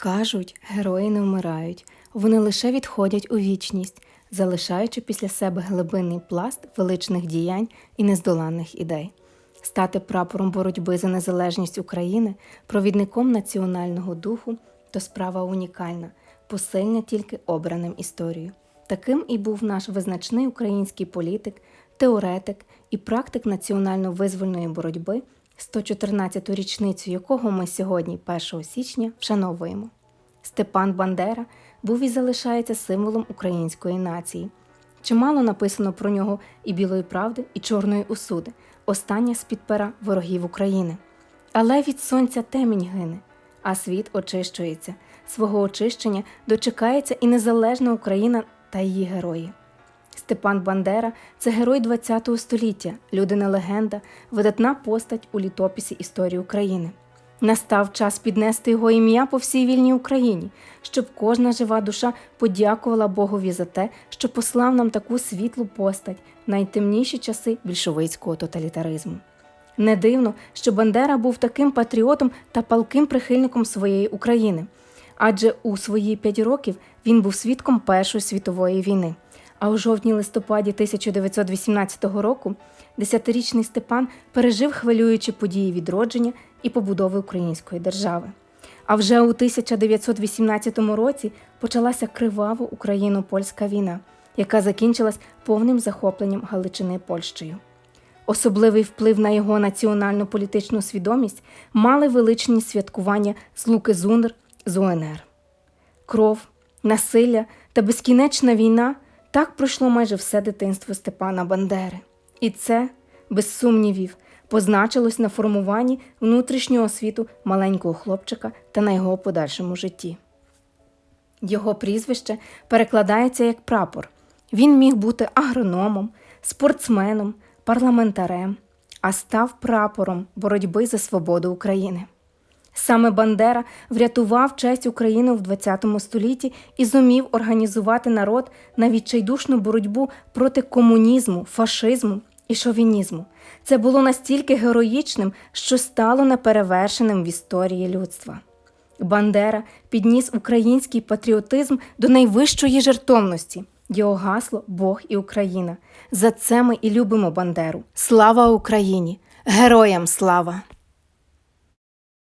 Кажуть, герої не вмирають, вони лише відходять у вічність, залишаючи після себе глибинний пласт величних діянь і нездоланних ідей. Стати прапором боротьби за незалежність України, провідником національного духу то справа унікальна, посильна тільки обраним історією. Таким і був наш визначний український політик, теоретик і практик національно-визвольної боротьби, 114-ту річницю якого ми сьогодні, 1 січня, вшановуємо. Степан Бандера був і залишається символом української нації. Чимало написано про нього і білої правди, і чорної усуди, остання з-під пера ворогів України. Але від сонця темінь гине, а світ очищується. Свого очищення дочекається і незалежна Україна та її герої. Степан Бандера це герой ХХ століття, людина-легенда, видатна постать у літописі історії України. Настав час піднести його ім'я по всій вільній Україні, щоб кожна жива душа подякувала Богові за те, що послав нам таку світлу постать в найтемніші часи більшовицького тоталітаризму. Не дивно, що Бандера був таким патріотом та палким прихильником своєї України, адже у свої п'ять років він був свідком Першої світової війни. А у жовтні-листопаді 1918 року десятирічний Степан пережив хвилюючі події відродження і побудови української держави. А вже у 1918 році почалася кривава україно-польська війна, яка закінчилась повним захопленням Галичини Польщею. Особливий вплив на його національну політичну свідомість мали величні святкування з Луки Зундер з УНР. Кров, насилля та безкінечна війна так пройшло майже все дитинство Степана Бандери. І це, без сумнівів, позначилось на формуванні внутрішнього світу маленького хлопчика та на його подальшому житті. Його прізвище перекладається як прапор. Він міг бути агрономом, спортсменом, парламентарем, а став прапором боротьби за свободу України. Саме Бандера врятував честь України в ХХ столітті і зумів організувати народ на відчайдушну боротьбу проти комунізму, фашизму і шовінізму. Це було настільки героїчним, що стало неперевершеним в історії людства. Бандера підніс український патріотизм до найвищої жертовності. Його гасло Бог і Україна. За це ми і любимо Бандеру. Слава Україні! Героям слава!